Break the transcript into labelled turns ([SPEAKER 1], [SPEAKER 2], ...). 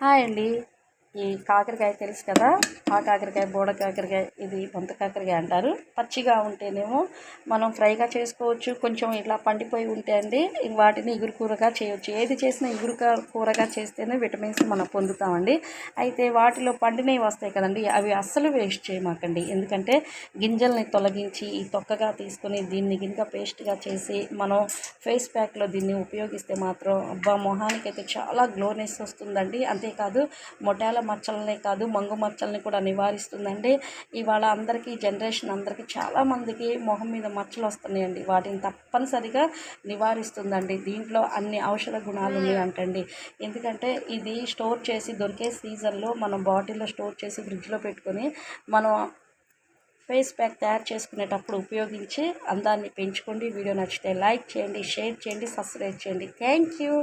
[SPEAKER 1] Hi అండి. ఈ కాకరకాయ తెలుసు కదా? ఆ కాకరకాయ బోడ కాకరకాయ ఇది బొంత కాకరకాయ అంటారు. పచ్చిగా ఉంటేనేమో మనం ఫ్రైగా చేసుకోవచ్చు. కొంచెం ఇట్లా పండిపోయి ఉంటే అండి వాటిని ఇగురు కూరగా చేయొచ్చు. ఏది చేసినా ఇగురు కా- కూరగా చేస్తేనే విటమిన్స్ మనం పొందుతామండి. అయితే వాటిలో పండినవి వస్తాయి కదండి అవి అస్సలు వేస్ట్ చేయమాకండి. ఎందుకంటే గింజల్ని తొలగించి ఈ తొక్కగా తీసుకొని దీన్ని గినక పేస్ట్గా చేసి మనం ఫేస్ ప్యాక్లో దీన్ని ఉపయోగిస్తే మాత్రం అబ్బా మొహానికి అయితే చాలా గ్లోనెస్ వస్తుందండి. అంతేకాదు మొటాల మచ్చలనే కాదు మంగు మచ్చల్ని కూడా నివారిస్తుందండి. ఇవాళ అందరికీ జనరేషన్ అందరికీ చాలామందికి మొహం మీద మచ్చలు వస్తున్నాయండి. వాటిని తప్పనిసరిగా నివారిస్తుందండి. దీంట్లో అన్ని ఔషధ గుణాలు ఉన్నాయి అంటండి ఎందుకంటే ఇది స్టోర్ చేసి దొరికే సీజన్లో మనం బాటిల్లో స్టోర్ చేసి ఫ్రిడ్జ్లో పెట్టుకొని మనం ఫేస్ ప్యాక్ తయారు చేసుకునేటప్పుడు ఉపయోగించి అందాన్ని పెంచుకోండి. వీడియో నచ్చితే లైక్ చేయండి షేర్ చేయండి సబ్స్క్రైబ్ చేయండి. Thank you.